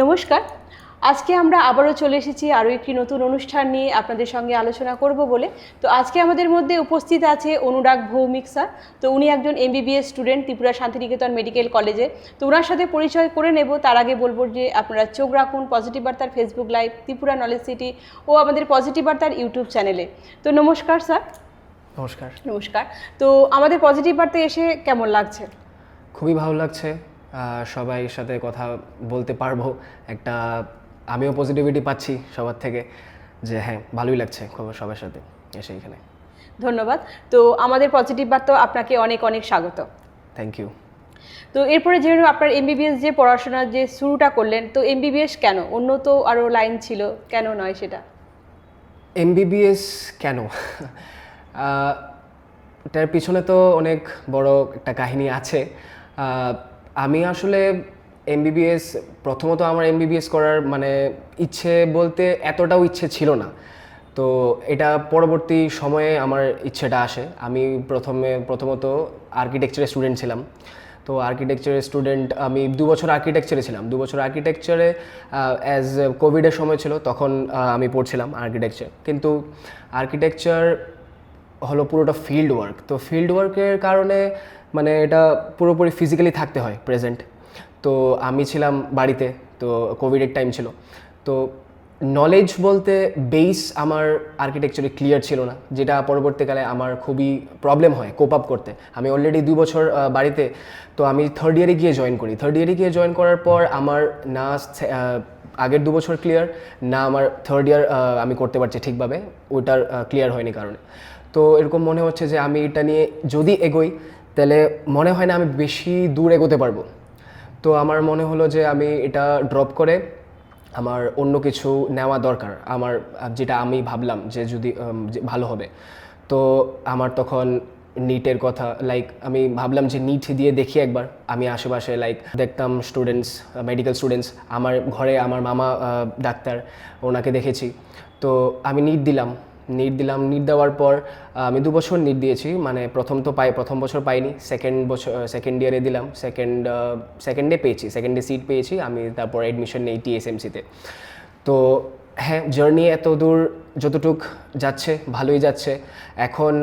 নমস্কার। আজকে আমরা আবারও চলে এসেছি আরও একটি নতুন অনুষ্ঠান নিয়ে আপনাদের সঙ্গে আলোচনা করব বলে। তো আজকে আমাদের মধ্যে উপস্থিত আছে অনুরাগ ভৌমিক স্যার। তো উনি একজন MBBS student Tripura Santiniketan medical কলেজে। তো ওনার সাথে পরিচয় করে নেব। তার আগে বলব যে আপনারা চোখ রাখুন পজিটিভ বার্তার Facebook live Tripura knowledge city ও আমাদের পজিটিভ বার্তার ইউটিউব চ্যানেলে তো নমস্কার স্যার। নমস্কার। নমস্কার। তো আমাদের পজিটিভ বার্তা এসে কেমন লাগছে? খুবই ভালো লাগছে। সবাই সাথে কথা বলতে পারব। একটা আমিও পজিটিভিটি পাচ্ছি সবার থেকে যে হ্যাঁ ভালোই লাগছে সবার সাথে এসে এখানে। ধন্যবাদ। তো আমাদের পজিটিভ বার্তা আপনাকে অনেক অনেক স্বাগত। থ্যাংক ইউ তো এরপরে নেব আপনার এমবিবিএস যে পড়াশোনা যে শুরুটা করলেন তো এমবিবিএস কেন? অন্য তো আরও লাইন ছিল কেন নয় সেটা? এমবিবিএস কেন? এটার পিছনে তো অনেক বড় একটা কাহিনী আছে। আমি আসলে এমবিবিএস প্রথমত আমার এমবিবিএস করার মানে ইচ্ছে বলতে এতটাও ইচ্ছে ছিল না। তো এটা পরবর্তী সময়ে আমার ইচ্ছেটা আসে। আমি প্রথমে, প্রথমত আর্কিটেকচারের স্টুডেন্ট ছিলাম। তো আর্কিটেকচারের স্টুডেন্ট আমি দু বছর আর্কিটেকচারে ছিলাম। দু বছর আর্কিটেকচারে অ্যাজ কোভিডের সময় ছিল, তখন আমি পড়ছিলাম আর্কিটেকচার কিন্তু আর্কিটেকচার হলো পুরোটা ফিল্ড ওয়ার্ক তো ফিল্ড ওয়ার্কের কারণে মানে এটা পুরোপুরি ফিজিক্যালি থাকতে হয় প্রেজেন্ট তো আমি ছিলাম বাড়িতে, তো কোভিডের টাইম ছিল। তো নলেজ বলতে বেস আমার আর্কিটেকচারে ক্লিয়ার ছিল না, যেটা পরবর্তীকালে আমার খুবই প্রবলেম হয় কোপ আপ করতে। আমি অলরেডি দু বছর বাড়িতে, তো আমি থার্ড ইয়ারে গিয়ে জয়েন করি। থার্ড ইয়ারে গিয়ে জয়েন করার পর আমার না আগের দু বছর ক্লিয়ার না আমার থার্ড ইয়ার আমি করতে পারছি ঠিকভাবে। ওইটার ক্লিয়ার হয়নি কারণে। তো এরকম মনে হচ্ছে যে আমি এটা নিয়ে যদি এগোই তাহলে মনে হয় না আমি বেশি দূর এগোতে পারব। তো আমার মনে হলো যে আমি এটা ড্রপ করে আমার অন্য কিছু নেওয়া দরকার। আমার, যেটা আমি ভাবলাম যে যদি ভালো হবে। তো আমার তখন নিটের কথা লাইক আমি ভাবলাম যে নিট দিয়ে দেখি একবার। আমি আশেপাশে লাইক দেখতাম স্টুডেন্টস মেডিকেল স্টুডেন্টস আমার ঘরে আমার মামা ডাক্তার, ওনাকে দেখেছি। তো আমি নিট দিলাম। নিট দিলাম, নিট দেওয়ার পর আমি দু বছর নিট দিয়েছি মানে প্রথম তো পাই, প্রথম বছর পাইনি সেকেন্ড বছর সেকেন্ড ইয়ারে দিলাম সেকেন্ড সেকেন্ডে পেয়েছি সেকেন্ডে সিট পেয়েছি, আমি তারপর অ্যাডমিশন নেই টিএসএমসিতে তো। হ্যাঁ জার্নি এত দূর যতটুক যাচ্ছে, ভালোই যাচ্ছে। এখন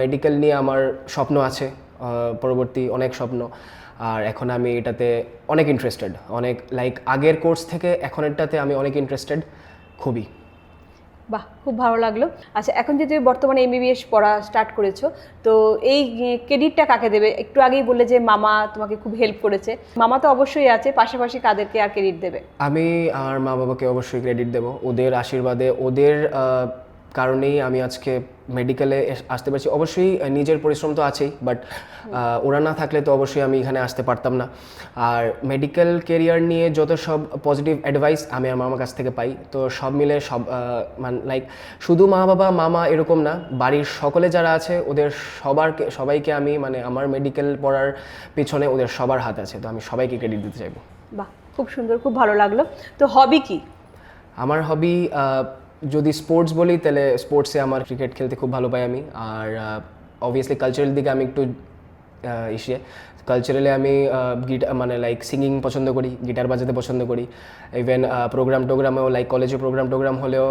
মেডিকেল নিয়ে আমার স্বপ্ন আছে পরবর্তী অনেক স্বপ্ন। আর এখন আমি এটাতে অনেক ইন্টারেস্টেড অনেক লাইক আগের কোর্স থেকে এখন এটাতে আমি অনেক ইন্টারেস্টেড খুবই। বাহ, খুব ভালো লাগল। আচ্ছা এখন যে তুমি বর্তমানে এমবিবিএস পড়া স্টার্ট করেছ, তো এই ক্রেডিটটা কাকে দেবে? একটু আগেই বললে যে মামা তোমাকে খুব হেল্প করেছে। মামা তো অবশ্যই আছে, পাশাপাশি কাদেরকে আর ক্রেডিট দেবে? আমি আমার মা বাবাকে অবশ্যই ক্রেডিট দেবো। ওদের আশীর্বাদে, ওদের কারণেই আমি আজকে মেডিকেলে আসতে পারছি। অবশ্যই নিজের পরিশ্রম তো আছেই বাট ওরা না থাকলে তো অবশ্যই আমি এখানে আসতে পারতাম না। আর মেডিকেল কেরিয়ার নিয়ে যত সব পজিটিভ অ্যাডভাইস আমি আমার মামার কাছ থেকে পাই তো সব মিলে সব মানে লাইক শুধু মা বাবা মামা এরকম না বাড়ির সকলে যারা আছে ওদের সবার সবাইকে আমি মানে আমার মেডিকেল পড়ার পিছনে ওদের সবার হাত আছে তো আমি সবাইকে ক্রেডিট দিতে চাইব। বাহ খুব সুন্দর খুব ভালো লাগল। তো হবি কি? আমার হবি যদি স্পোর্টস বলি তাহলে স্পোর্টসে আমার ক্রিকেট খেলতে খুব ভালো পাই আমি। আর অবভিয়াসলি কালচারাল দিকে আমি একটু ইসে। কালচারালে আমি গিটার মানে লাইক সিঙ্গিং পছন্দ করি গিটার বাজাতে পছন্দ করি। ইভেন প্রোগ্রাম টোগ্রামেও লাইক কলেজে প্রোগ্রাম টোগ্রাম হলেও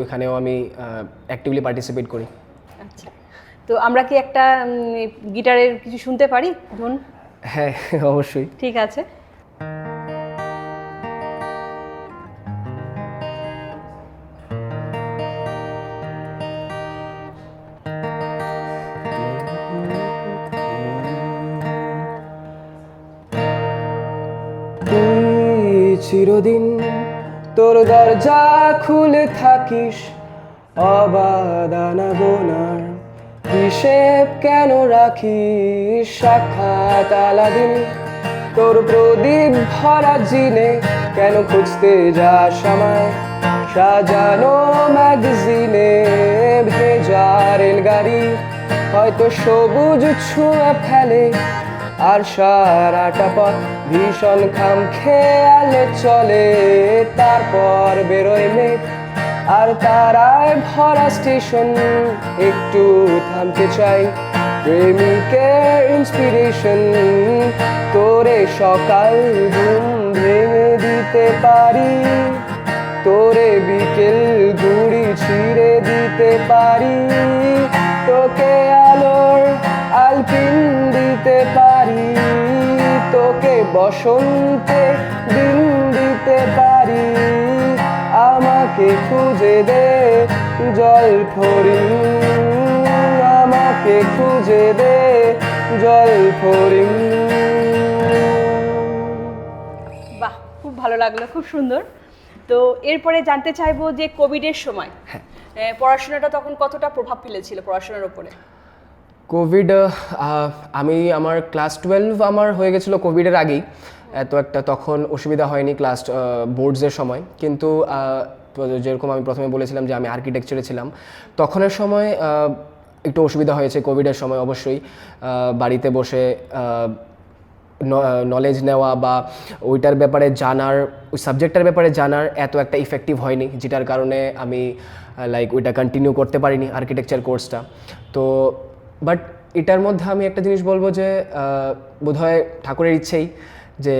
ওইখানেও আমি অ্যাক্টিভলি পার্টিসিপেট করি। আচ্ছা। তো আমরা কি একটা গিটারের কিছু শুনতে পারি ধুন হ্যাঁ অবশ্যই। ঠিক আছে। চিরদিন তোর দরজা খুলে থাকিস অবাদানা গোনার হিসেব কেন রাখিস? সাক্ষাৎ আলাদিন তোর প্রদীপ ভরা জিনে কেন খুঁজতে যাস আমায়? সাজানো ম্যাগাজিনে ভেজা রেলগাড়ি হয়তো সবুজ ছুঁয়ে ফেলে আর সারাটা পথ ভীষণ খাম খেয়ালে চলে, তারপর বেরোয় মেঘ। আর তারায় ভরা স্টেশন, একটু থামতে চাই। প্রেমিকের ইন্সপিরেশন তোরে সকাল ঘুম ভেঙে দিতে পারি। তোরে বিকেল ঘুড়ি ছিঁড়ে দিতে পারি। বসন্তে দিন দিতে পারি আমাকে খুঁজে দে জল ফরিং আমাকে খুঁজে দে জল ফরিং বাহ খুব ভালো লাগল খুব সুন্দর। তো এরপরে জানতে চাইব যে কোভিডের সময় হ্যাঁ। পড়াশোনাটা তখন কতটা প্রভাব ফেলেছিল পড়াশোনার উপরে? কোভিড আমি আমার ক্লাস টুয়েলভ আমার হয়ে গেছিল কোভিডের আগেই। এত একটা তখন অসুবিধা হয়নি ক্লাস বোর্ডসের সময়। কিন্তু যেরকম আমি প্রথমে বলেছিলাম যে আমি আর্কিটেকচারে ছিলাম, তখনের সময় একটু অসুবিধা হয়েছে কোভিডের সময় অবশ্যই। বাড়িতে বসে নলেজ নেওয়া বা ওইটার ব্যাপারে জানার, ওই সাবজেক্টটার ব্যাপারে জানার এত একটা ইফেক্টিভ হয়নি, যেটার কারণে আমি লাইক ওইটা কন্টিনিউ করতে পারিনি আর্কিটেকচার কোর্সটা তো বাট এটার মধ্যে আমি একটা জিনিস বলব যে বোধহয় ঠাকুরের ইচ্ছেই যে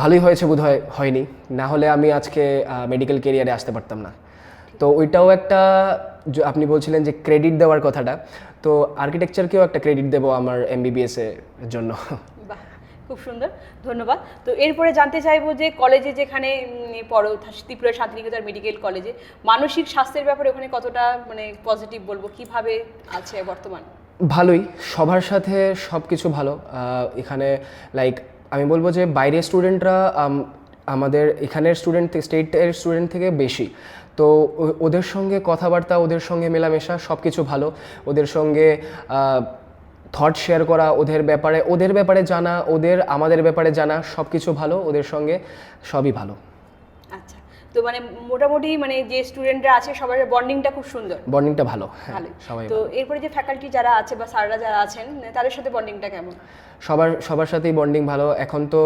ভালোই হয়েছে বোধহয় হয়নি। না হলে আমি আজকে মেডিকেল কেরিয়ারে আসতে পারতাম না। তো ওইটাও একটা আপনি বলছিলেন যে ক্রেডিট দেওয়ার কথাটা, তো আর্কিটেকচারকেও একটা ক্রেডিট দেবো আমার এমবিবিএস এর জন্য। খুব সুন্দর, ধন্যবাদ। তো এরপরে জানতে চাইব যে কলেজে যেখানে পড়ো ত্রিপুরা শান্তিনিকেতন মেডিকেল কলেজে মানসিক স্বাস্থ্যের ব্যাপারে ওখানে কতটা মানে পজিটিভ বলব? কীভাবে আছে বর্তমান? ভালোই, সবার সাথে সব কিছু ভালো এখানে লাইক আমি বলব যে বাইরের স্টুডেন্টরা আমাদের এখানের স্টুডেন্ট স্টেটের স্টুডেন্ট থেকে বেশি। তো ওদের সঙ্গে কথাবার্তা, ওদের সঙ্গে মেলামেশা সব কিছু ভালো। ওদের সঙ্গে থট শেয়ার করা, ওদের ব্যাপারে ওদের ব্যাপারে জানা, ওদের, আমাদের ব্যাপারে জানা সব কিছু ভালো। ওদের সঙ্গে সবই ভালো। তো মানে মোটামুটি মানে যে স্টুডেন্টরা আছে সবার বন্ডিংটা খুব সুন্দর। বন্ডিংটা ভালো হ্যাঁ ভালো সবাই তো এরপরে যে ফ্যাকাল্টি যারা আছে বা স্যাররা যারা আছেন তাদের সাথে বন্ডিংটা কেমন? সবার সবার সাথেই বন্ডিং ভালো। এখন তো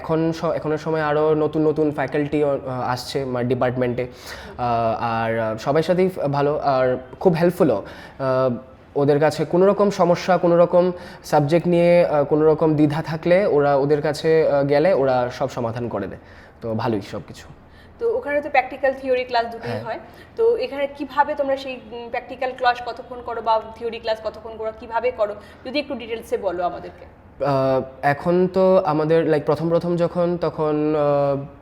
এখন এখনের সময় আরও নতুন নতুন ফ্যাকাল্টি আসছে ডিপার্টমেন্টে আর সবার সাথেই ভালো। আর খুব হেল্পফুলও ওদের কাছে কোনো রকম সমস্যা কোনো রকম সাবজেক্ট নিয়ে কোনো রকম দ্বিধা থাকলে ওরা ওদের কাছে গেলে ওরা সব সমাধান করে দেয়। তো ভালোই সব কিছু তো ওখানে তো প্র্যাকটিক্যাল থিওরি ক্লাস দুটোই হয়। তো এখানে কীভাবে তোমরা সেই প্র্যাকটিক্যাল ক্লাস কতক্ষণ করো বা থিওরি ক্লাস কতক্ষণ করো কীভাবে করো যদি একটু ডিটেলসে বলো আমাদেরকে। এখন তো আমাদের লাইক প্রথম প্রথম যখন তখন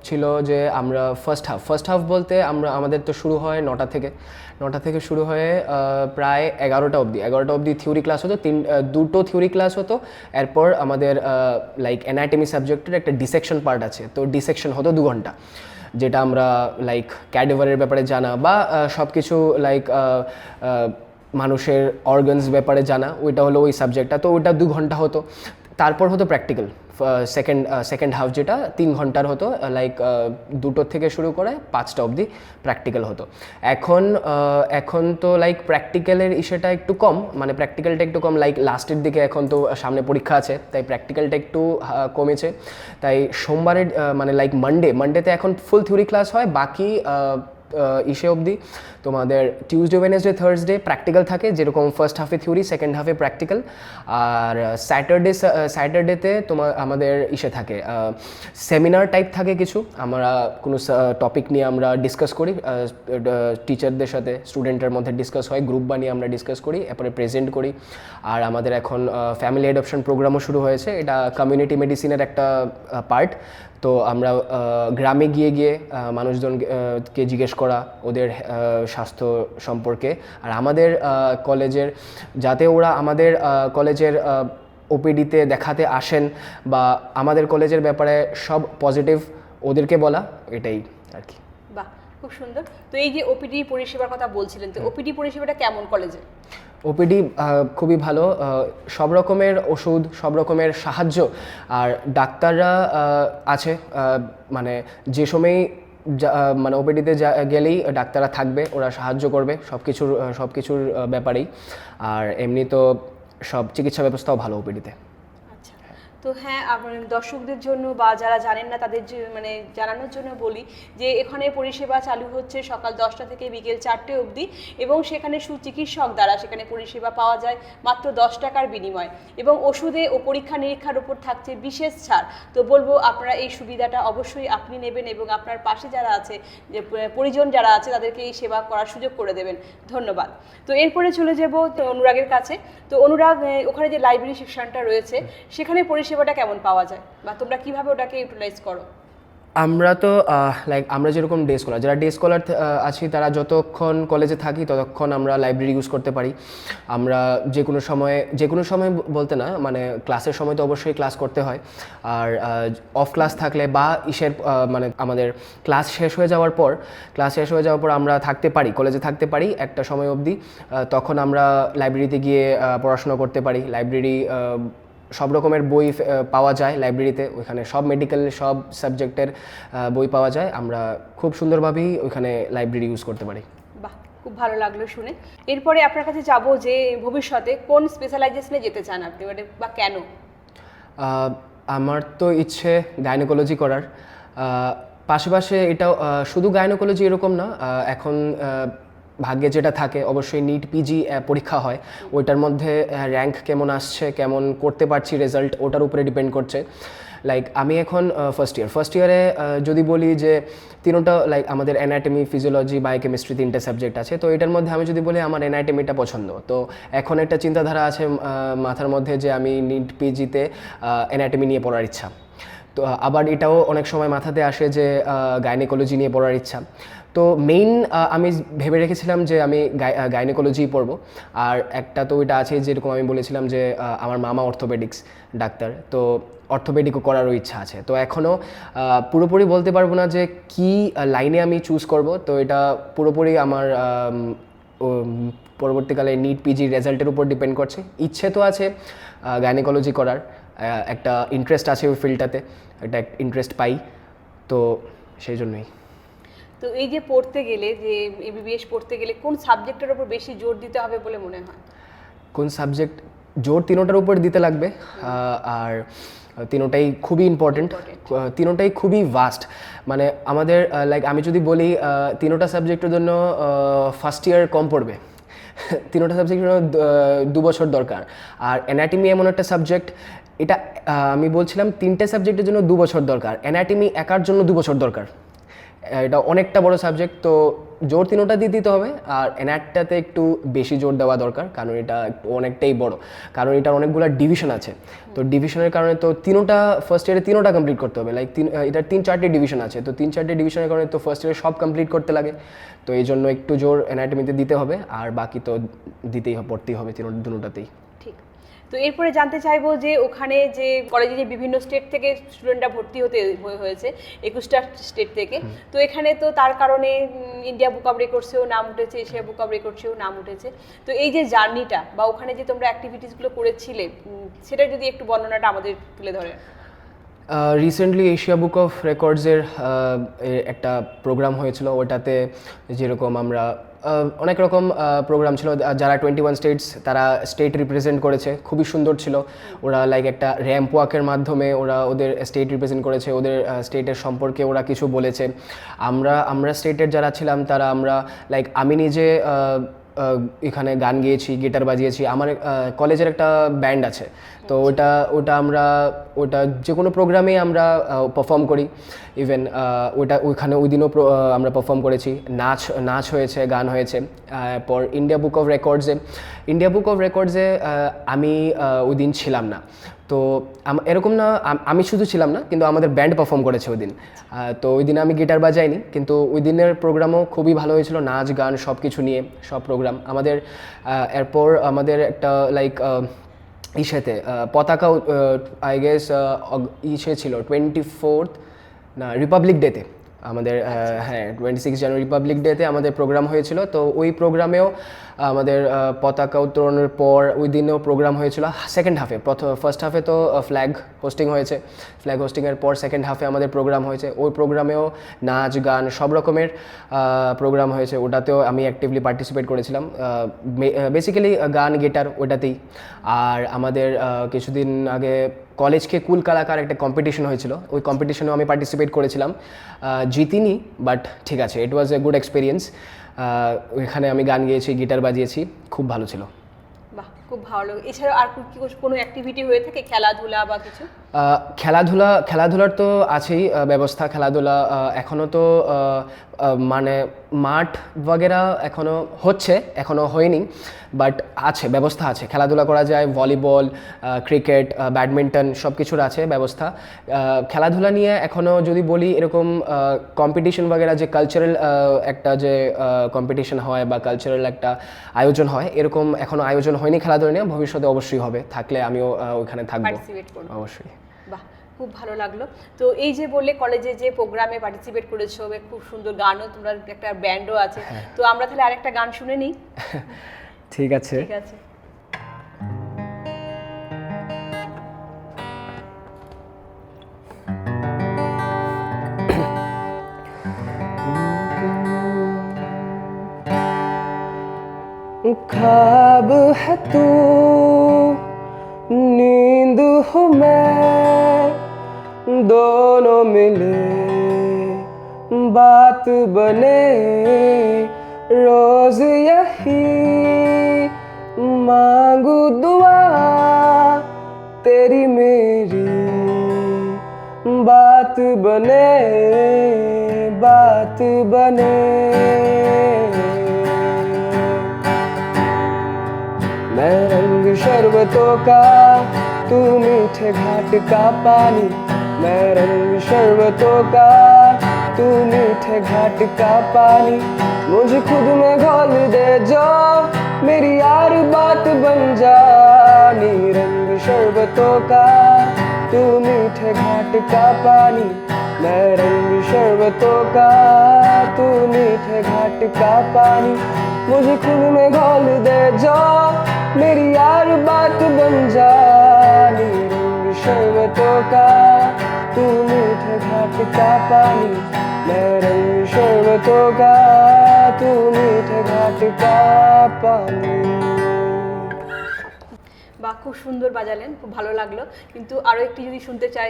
ছিল যে আমরা ফার্স্ট হাফ ফার্স্ট হাফ বলতে আমরা আমাদের তো শুরু হয় নটা থেকে। নটা থেকে শুরু হয়ে প্রায় এগারোটা অবধি। এগারোটা অবধি থিওরি ক্লাস হতো তিন দুটো থিওরি ক্লাস হতো। এরপর আমাদের লাইক অ্যানাটমি সাবজেক্টের একটা ডিসেকশন পার্ট আছে। তো ডিসেকশন হতো দু ঘণ্টা। যেটা আমরা লাইক ক্যাডেভারের ব্যাপারে জানা বা সব কিছু লাইক মানুষের অর্গানস ব্যাপারে জানা, ওইটা হলো ওই সাবজেক্টটা তো ওইটা দু ঘণ্টা হতো। তারপর হতো প্র্যাকটিক্যাল সেকেন্ড সেকেন্ড হাফ যেটা, তিন ঘণ্টার হতো লাইক দুটোর থেকে শুরু করে পাঁচটা অবধি প্র্যাকটিক্যাল হতো। এখন এখন তো লাইক প্র্যাকটিক্যালের ইসেটা একটু কম মানে প্র্যাকটিক্যালটা একটু কম লাইক লাস্টের দিকে এখন তো সামনে পরীক্ষা আছে, তাই প্র্যাকটিক্যালটা একটু কমেছে। তাই সোমবারের মানে লাইক মানডে মানডেতে এখন ফুল থিওরি ক্লাস হয়, বাকি ইসে অবধি। তোমাদের টিউসডে ওয়েনেসডে থার্সডে প্র্যাকটিক্যাল থাকে, যেরকম ফার্স্ট হাফে থিওরি সেকেন্ড হাফে প্র্যাকটিক্যাল আর স্যাটারডে স্যাটারডেতে তোমার আমাদের ইসে থাকে। সেমিনার টাইপ থাকে কিছু। আমরা কোনো টপিক নিয়ে আমরা ডিসকাস করি। টিচারদের সাথে স্টুডেন্টের মধ্যে ডিসকাস হয় গ্রুপ বানিয়ে আমরা ডিসকাস করি, এরপরে প্রেজেন্ট করি। আর আমাদের এখন ফ্যামিলি অ্যাডপশন প্রোগ্রামও শুরু হয়েছে। এটা কমিউনিটি মেডিসিনের একটা পার্ট তো আমরা গ্রামে গিয়ে গিয়ে মানুষজনকে জিজ্ঞেস করা, ওদের স্বাস্থ্য সম্পর্কে। আর আমাদের কলেজের, যাতে ওরা আমাদের কলেজের ওপিডিতে দেখাতে আসেন বা আমাদের কলেজের ব্যাপারে সব পজিটিভ ওদেরকে বলা, এটাই আর কি। বাহ খুব সুন্দর। তো এই যে ওপিডি পরিষেবার কথা বলছিলেন তো ওপিডি পরিষেবাটা কেমন কলেজে ওপিডি খুবই ভালো। সব রকমের ওষুধ সব রকমের সাহায্য আর ডাক্তাররা আছে মানে যে সময়ই মানে ওপিডিতে গেলেই ডাক্তাররা থাকবে ওরা সাহায্য করবে সব কিছুর সব কিছুর ব্যাপারেই। আর এমনি তো সব চিকিৎসা ব্যবস্থাও ভালো ওপিডিতে তো হ্যাঁ আপনার দর্শকদের জন্য বা যারা জানেন না তাদের মানে জানানোর জন্য বলি যে এখানে পরিষেবা চালু হচ্ছে সকাল দশটা থেকে বিকেল চারটে অবধি এবং সেখানে সুচিকিৎসক দ্বারা সেখানে পরিষেবা পাওয়া যায় মাত্র দশ টাকার বিনিময় এবং ওষুধে ও পরীক্ষা নিরীক্ষার উপর থাকছে বিশেষ ছাড়। তো বলব আপনারা এই সুবিধাটা অবশ্যই আপনি নেবেন এবং আপনার পাশে যারা আছে, যে পরিজন যারা আছে তাদেরকে এই সেবা করার সুযোগ করে দেবেন। ধন্যবাদ। তো এরপরে চলে যাব অনুরাগের কাছে। তো অনুরাগ ওখানে যে লাইব্রেরি সেকশনটা রয়েছে, সেখানে পরিষেবাটা কেমন পাওয়া যায়? বা তোমরা কীভাবে ওটাকে ইউটিলাইজ করো? আমরা তো লাইক আমরা যেরকম ডে স্কলার যারা ডে স্কলার আছি, তারা যতক্ষণ কলেজে থাকি, ততক্ষণ আমরা লাইব্রেরি ইউজ করতে পারি। আমরা যে কোনো সময়ে, যে কোনো সময় বলতে না মানে ক্লাসের সময় তো অবশ্যই ক্লাস করতে হয়। আর অফ ক্লাস থাকলে বা ইসের মানে আমাদের ক্লাস শেষ হয়ে যাওয়ার পর ক্লাস শেষ হয়ে যাওয়ার পর আমরা থাকতে পারি কলেজে থাকতে পারি একটা সময় অবধি। তখন আমরা লাইব্রেরিতে গিয়ে পড়াশোনা করতে পারি। লাইব্রেরি সব রকমের বই পাওয়া যায় লাইব্রেরিতে ওইখানে সব মেডিকেল সব সাবজেক্টের বই পাওয়া যায়। আমরা খুব সুন্দরভাবেই ওইখানে লাইব্রেরি ইউজ করতে পারি। বাহ খুব ভালো লাগল শুনে। এরপরে আপনার কাছে যাব যে ভবিষ্যতে কোন স্পেশালাইজেশনে যেতে চান আপনি? মানে বা কেন? আমার তো ইচ্ছে গাইনোকোলজি করার। আহ, পাশাপাশি এটাও শুধু গাইনোকোলজি এরকম না এখন ভাগ্যে যেটা থাকে, অবশ্যই নিট পিজি পরীক্ষা হয়। ওইটার মধ্যে র্যাঙ্ক কেমন আসছে, কেমন করতে পারছি রেজাল্ট ওটার উপরে ডিপেন্ড করছে। লাইক আমি এখন ফার্স্ট ইয়ার ফার্স্ট ইয়ারে যদি বলি যে, তিনটা লাইক আমাদের অ্যানাটমি ফিজিওলজি বায়োকেমিস্ট্রি তিনটে সাবজেক্ট আছে। তো এটার মধ্যে আমি যদি বলি, আমার অ্যানাটমিটা পছন্দ। তো এখন একটা চিন্তাধারা আছে মাথার মধ্যে যে, আমি নিট পিজিতে অ্যানাটমি নিয়ে পড়ার ইচ্ছা। তো, আবার এটাও অনেক সময় মাথাতে আসে যে গাইনেকোলজি নিয়ে পড়ার ইচ্ছা। তো মেইন আমি ভেবে রেখেছিলাম যে আমি গাইনেকোলজি পড়ব। আর একটা তো ওইটা আছে যেরকম আমি বলেছিলাম যে আমার মামা অর্থোপেডিক্স ডাক্তার, তো অর্থোপেডিকও করারও ইচ্ছা আছে। তো এখনও পুরোপুরি বলতে পারব না যে কি লাইনে আমি চুজ করব। তো এটা পুরোপুরি আমার পরবর্তীকালে নিট পিজি রেজাল্টের উপর ডিপেন্ড করছে। ইচ্ছে তো আছে গাইনেকোলজি করার। একটা ইন্টারেস্ট আছে ওই ফিল্ডটাতে একটা ইন্টারেস্ট পাই। তো সেই জন্যই। তো এই যে পড়তে গেলে যে এমবিবিএস পড়তে গেলে কোন সাবজেক্টের উপর বেশি জোর দিতে হবে বলে মনে হয়? কোন সাবজেক্ট জোর তিনোটার উপর দিতে লাগবে আর তিনোটাই খুবই ইম্পর্টেন্ট তিনোটাই খুবই ভাস্ট মানে আমাদের লাইক আমি যদি বলি তিনোটা সাবজেক্টের জন্য ফার্স্ট ইয়ার কম পড়বে। তিনোটা সাবজেক্টের জন্য দু- বছর দরকার। আর অ্যানাটমি এমন একটা সাবজেক্ট এটা আমি বলছিলাম তিনটে সাবজেক্টের জন্য দু বছর দরকার। অ্যানাটমি একার জন্য দু বছর দরকার। এটা অনেকটা বড় সাবজেক্ট তো জোর তিনোটা দিয়ে দিতে হবে। আর এনআরটাতে একটু বেশি জোর দেওয়া দরকার, কারণ এটা একটু অনেকটাই বড়। কারণ এটার অনেকগুলো ডিভিশন আছে। তো ডিভিশনের কারণে তো তিনোটা ফার্স্ট ইয়ারে তিনোটা কমপ্লিট করতে হবে। লাইক তিন এটার তিন চারটে ডিভিশন আছে। তো তিন চারটে ডিভিশনের কারণে তো ফার্স্ট ইয়ারে সব কমপ্লিট করতে লাগে। তো এই জন্য একটু জোর এনাটমিতে দিতে হবে। আর বাকি তো দিতেই পড়তেই হবে তিনো দুটাতেই ঠিক। তো এরপরে জানতে চাইব যে ওখানে যে কলেজে যে বিভিন্ন স্টেট থেকে স্টুডেন্টরা ভর্তি হতে হয়ে- হয়েছে একুশটা স্টেট থেকে। তো এখানে তো তার কারণে ইন্ডিয়া বুক অফ রেকর্ডসেও নাম উঠেছে এশিয়া বুক অফ রেকর্ডসেও নাম উঠেছে। তো এই যে জার্নিটা বা ওখানে যে তোমরা অ্যাক্টিভিটিসগুলো করেছিলে সেটা যদি একটু বর্ণনাটা আমাদের তুলে ধরে। রিসেন্টলি এশিয়া বুক অফ রেকর্ডসের একটা প্রোগ্রাম হয়েছিল ওটাতে যেরকম আমরা অনেক রকম প্রোগ্রাম ছিল যারা টোয়েন্টি ওয়ান স্টেটস তারা স্টেট রিপ্রেজেন্ট করেছে, খুবই সুন্দর ছিল। ওরা লাইক একটা র্যাম্প ওয়াকের মাধ্যমে ওরা ওদের স্টেট রিপ্রেজেন্ট করেছে, ওদের স্টেটের সম্পর্কে ওরা কিছু বলেছে। আমরা আমরা স্টেটের যারা ছিলাম, তারা আমরা লাইক আমি নিজে এখানে গান গেয়েছি গিটার বাজিয়েছি। আমার কলেজের একটা ব্যান্ড আছে। তো ওটা ওটা আমরা ওটা যে কোনো প্রোগ্রামে আমরা পারফর্ম করি। ইভেন ওটা ওইখানে ওই দিনও আমরা পারফর্ম করেছি। নাচ নাচ হয়েছে গান হয়েছে। পর ইন্ডিয়া বুক অফ রেকর্ডসে ইন্ডিয়া বুক অফ রেকর্ডসে আমি ওই দিন ছিলাম না। তো এরকম না, আমি শুধু ছিলাম না, কিন্তু আমাদের ব্যান্ড পারফর্ম করেছে ওই দিন। তো ওই দিন আমি গিটার বাজাইনি, কিন্তু ওই দিনের প্রোগ্রামও খুবই ভালো হয়েছিল, নাচ, গান সব কিছু নিয়ে, সব প্রোগ্রাম আমাদের এরপর আমাদের একটা লাইক ইসেতে পতাকা আই গেস ইসে ছিল টোয়েন্টি ফোর্থ না রিপাবলিক ডেতে আমাদের হ্যাঁ টোয়েন্টি সিক্স জানুয়ারি রিপাবলিক ডেতে আমাদের প্রোগ্রাম হয়েছিল। তো ওই প্রোগ্রামেও আমাদের পতাকা উত্তোলনের পর ওই দিনেও প্রোগ্রাম হয়েছিল। সেকেন্ড হাফে প্রথম ফার্স্ট হাফে তো ফ্ল্যাগ হোস্টিং হয়েছে। ফ্ল্যাগ হোস্টিংয়ের পর সেকেন্ড হাফে আমাদের প্রোগ্রাম হয়েছে। ওই প্রোগ্রামেও নাচ গান সব রকমের প্রোগ্রাম হয়েছে। ওটাতেও আমি অ্যাক্টিভলি পার্টিসিপেট করেছিলাম। বেসিক্যালি গান গিটার ওটাতেই। আর আমাদের কিছুদিন আগে কলেজকে কুল কালাকার একটা কম্পিটিশন হয়েছিল। ওই কম্পিটিশনেও আমি পার্টিসিপেট করেছিলাম। জিতিনি বাট ঠিক আছে ইট ওয়াজ এ গুড এক্সপিরিয়েন্স ওইখানে আমি গান গেয়েছি গিটার বাজিয়েছি, খুব ভালো ছিল। বাহ, খুব ভালো এছাড়া আর কি কোনো অ্যাক্টিভিটি হয়ে থাকে? খেলাধুলা বা কিছু? খেলাধুলা খেলাধুলার তো আছেই ব্যবস্থা খেলাধুলা এখনও তো মানে মাঠ বগেরা এখনও হচ্ছে এখনও হয়নি বাট আছে ব্যবস্থা আছে। খেলাধুলা করা যায় ভলিবল ক্রিকেট ব্যাডমিন্টন সব কিছুর আছে ব্যবস্থা। খেলাধুলা নিয়ে এখনও যদি বলি এরকম কম্পিটিশন বগেরা যে কালচারাল একটা যে কম্পিটিশন হয় বা কালচারাল একটা আয়োজন হয় এরকম এখনও আয়োজন হয়নি খেলাধুলা নিয়ে ভবিষ্যতে অবশ্যই হবে থাকলে আমিও ওইখানে থাকব। অবশ্যই। খুব ভালো লাগলো তো এই যে বললে কলেজে যে প্রোগ্রামে পার্টিসিপেট করেছো বা খুব সুন্দর গানও তোমরা একটা ব্যান্ডও আছে হ্যাঁ। তো আমরা তাহলে আরেকটা গান শুনে নিই ঠিক আছে ঠিক আছে ख्वाब है तू बात बने, रोज यही मांगू दुआ, तेरी मेरी बात बने बात बने। मैं रंग शरबतों का, तू मीठे घाट का पानी, मैं रंग शरबतों का तू मीठे घाट का पानी मुझे खुद में घोल दे जो मेरी यार बात बन जानी रंग शरबतों का तू मीठे घाट का पानी मैं रंग शरबतों का तू मीठे घाट का पानी मुझे खुद में घोल दे जो मेरी यार बात बन जानी रंग शरबतों का तू मीठे घाट का पानी मैं रंग शरबतों का तू मीठे घाट का पानी বা খুব সুন্দর বাজালেন খুব ভালো লাগলো কিন্তু আরো একটি যদি শুনতে চাই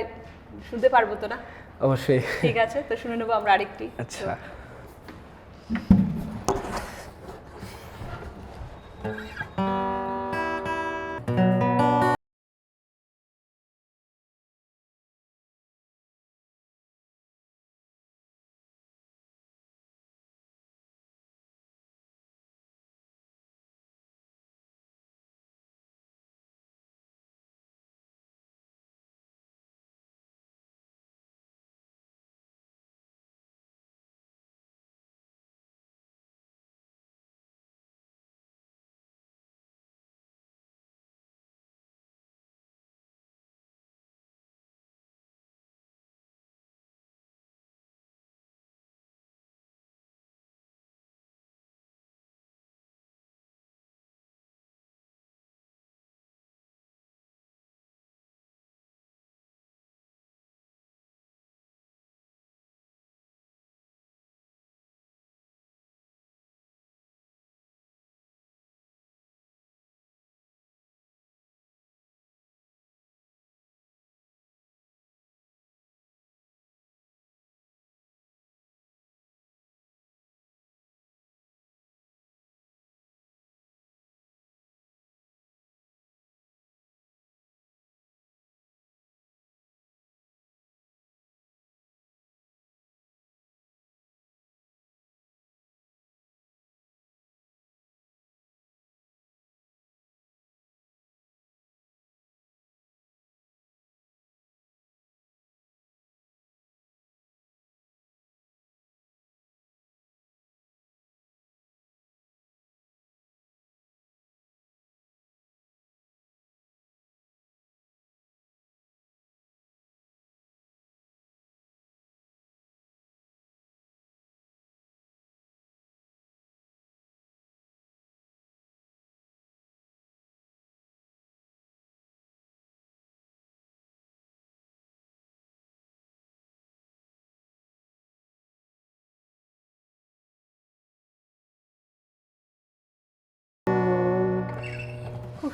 শুনতে পারবো তো না অবশ্যই ঠিক আছে তো শুনে নেবো আমরা আরেকটি আচ্ছা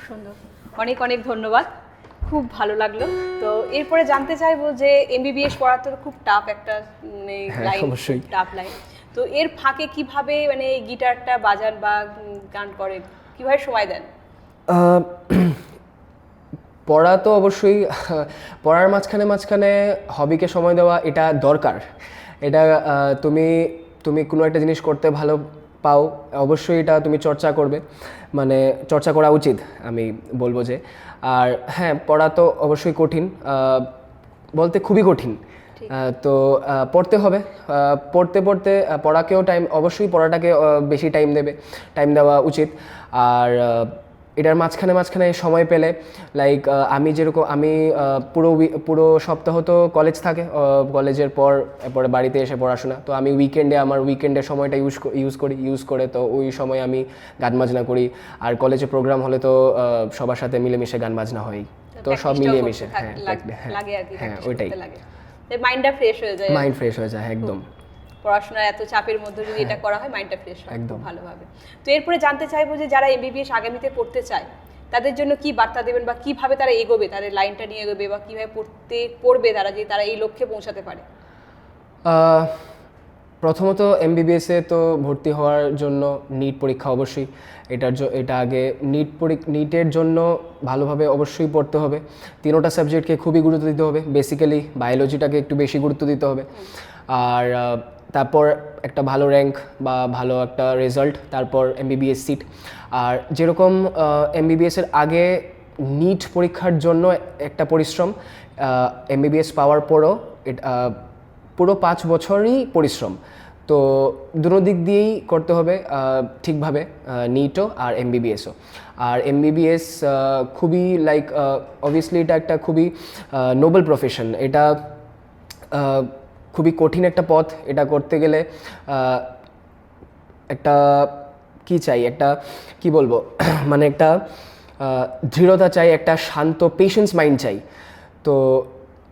সুন্দর। অনেক অনেক ধন্যবাদ। খুব ভালো লাগল। তো এরপরে জানতে চাইব যে এমবিবিএস পড়া তো খুব টাফ একটা লাইন অবশ্যই। টাফ লাইন তো এর ফাঁকে কীভাবে মানে গিটারটা বাজান বা গান করে কীভাবে সময় দেন? পড়া তো অবশ্যই পড়ার মাঝখানে মাঝখানে হবিকে সময় দেওয়া এটা দরকার। এটা তুমি তুমি কোনো একটা জিনিস করতে ভালো পাও অবশ্যই এটা তুমি চর্চা করবে। মানে চর্চা করা উচিত আমি বলব যে। আর হ্যাঁ পড়া তো অবশ্যই কঠিন বলতে খুবই কঠিন। তো পড়তে হবে। পড়তে পড়তে পড়াকেও টাইম অবশ্যই পড়াটাকে বেশি টাইম দেবে টাইম দেওয়া উচিত। আর এটার মাঝখানে মাঝখানে সময় পেলে লাইক আমি যেরকম আমি পুরো পুরো সপ্তাহ তো কলেজ থাকে কলেজের পর পরে বাড়িতে এসে পড়াশোনা। তো আমি উইকেন্ডে আমার উইকেন্ডের সময়টা ইউজ ইউজ করি ইউজ করে তো ওই সময় আমি গান বাজনা করি। আর কলেজে প্রোগ্রাম হলে তো সবার সাথে মিলেমিশে গান বাজনা হয় তো সব practice-টাও মিলিয়ে মিশে হ্যাঁ হ্যাঁ, হ্যাঁ ওইটাই। মাইন্ডটা ফ্রেশ হয়ে যায় মাইন্ড ফ্রেশ হয়ে যায় একদম। পড়াশোনার এত চাপের মধ্যে যদি এটা করা হয় মাইন্ডটা ফ্রেশ হয় হ্যাঁ। একদম। ভালোভাবে। তো এরপরে জানতে চাইব যে যারা এমবিবিএস আগামীতে পড়তে চায় তাদের জন্য কি বার্তা দেবেন বা কীভাবে তারা এগোবে তাদের লাইনটা নিয়ে এগোবে বা কীভাবে পড়তে পড়বে তারা যে তারা এই লক্ষ্যে পৌঁছাতে পারে? প্রথমত এমবিবিএসে তো ভর্তি হওয়ার জন্য নিট পরীক্ষা অবশ্যই এটার এটা আগে নিট নিটের জন্য ভালোভাবে অবশ্যই পড়তে হবে। তিনোটা সাবজেক্টকে খুবই গুরুত্ব দিতে হবে বেসিক্যালি বায়োলজিটাকে একটু বেশি গুরুত্ব দিতে হবে। আর তারপর একটা ভালো র্যাঙ্ক বা ভালো একটা রেজাল্ট তারপর এমবিবিএস সিট আর যেরকম এমবিবিএসের আগে নিট পরীক্ষার জন্য একটা পরিশ্রম এমবিবিএস পাওয়ার পরও পুরো পাঁচ বছরই পরিশ্রম। তো দুটো দিক দিয়েই করতে হবে ঠিকভাবে নিটও আর এমবিবিএসও আর এমবিবিএস খুবই লাইক অবভিয়াসলি এটা একটা খুবই নোবেল প্রফেশন এটা খুবই কঠিন একটা পথ এটা করতে গেলে একটা কি চাই? একটা কি বলব? মানে একটা দৃঢ়তা চাই একটা শান্ত পেশেন্স মাইন্ড চাই। তো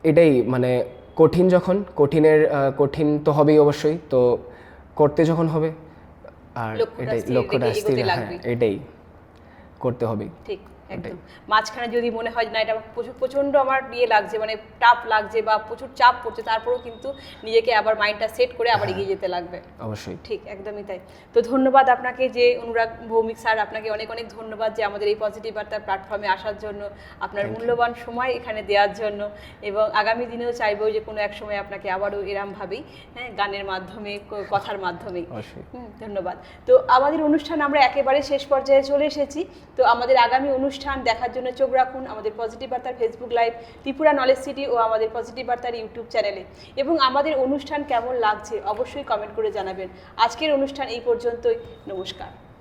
এটাই মানে কঠিন যখন কঠিনের কঠিন তো হবেই অবশ্যই তো করতে যখন হবে আর এটাই লক্ষ্যটা স্থির হ্যাঁ এটাই করতে হবেই। ঠিক। একদম। মাঝখানে যদি মনে হয় না এটা প্রচুর প্রচণ্ড আমার ইয়ে লাগছে মানে টাফ লাগছে বা প্রচুর চাপ পড়ছে তারপরেও কিন্তু নিজেকে আবার মাইন্ডটা সেট করে আবার এগিয়ে যেতে লাগবে। অবশ্যই। ঠিক একদমই তাই। তো ধন্যবাদ আপনাকে যে অনুরাগ ভৌমিক স্যার আপনাকে অনেক অনেক ধন্যবাদ যে আমাদের এই পজিটিভ বার্তার প্ল্যাটফর্মে আসার জন্য আপনার মূল্যবান সময় এখানে দেওয়ার জন্য এবং আগামী দিনেও চাইব যে কোনো এক সময় আপনাকে আবারও এরমভাবেই হ্যাঁ গানের মাধ্যমে কথার মাধ্যমেই। অবশ্যই। হুম, ধন্যবাদ। তো আমাদের অনুষ্ঠান আমরা একেবারে শেষ পর্যায়ে চলে এসেছি। তো আমাদের আগামী অনুষ্ঠান দেখার জন্য চোখ রাখুন আমাদের পজিটিভ বার্তার Facebook live Tripura knowledge city ও আমাদের পজিটিভ বার্তার ইউটিউব চ্যানেলে এবং আমাদের অনুষ্ঠান কেমন লাগছে অবশ্যই কমেন্ট করে জানাবেন। আজকের অনুষ্ঠান এই পর্যন্তই। নমস্কার।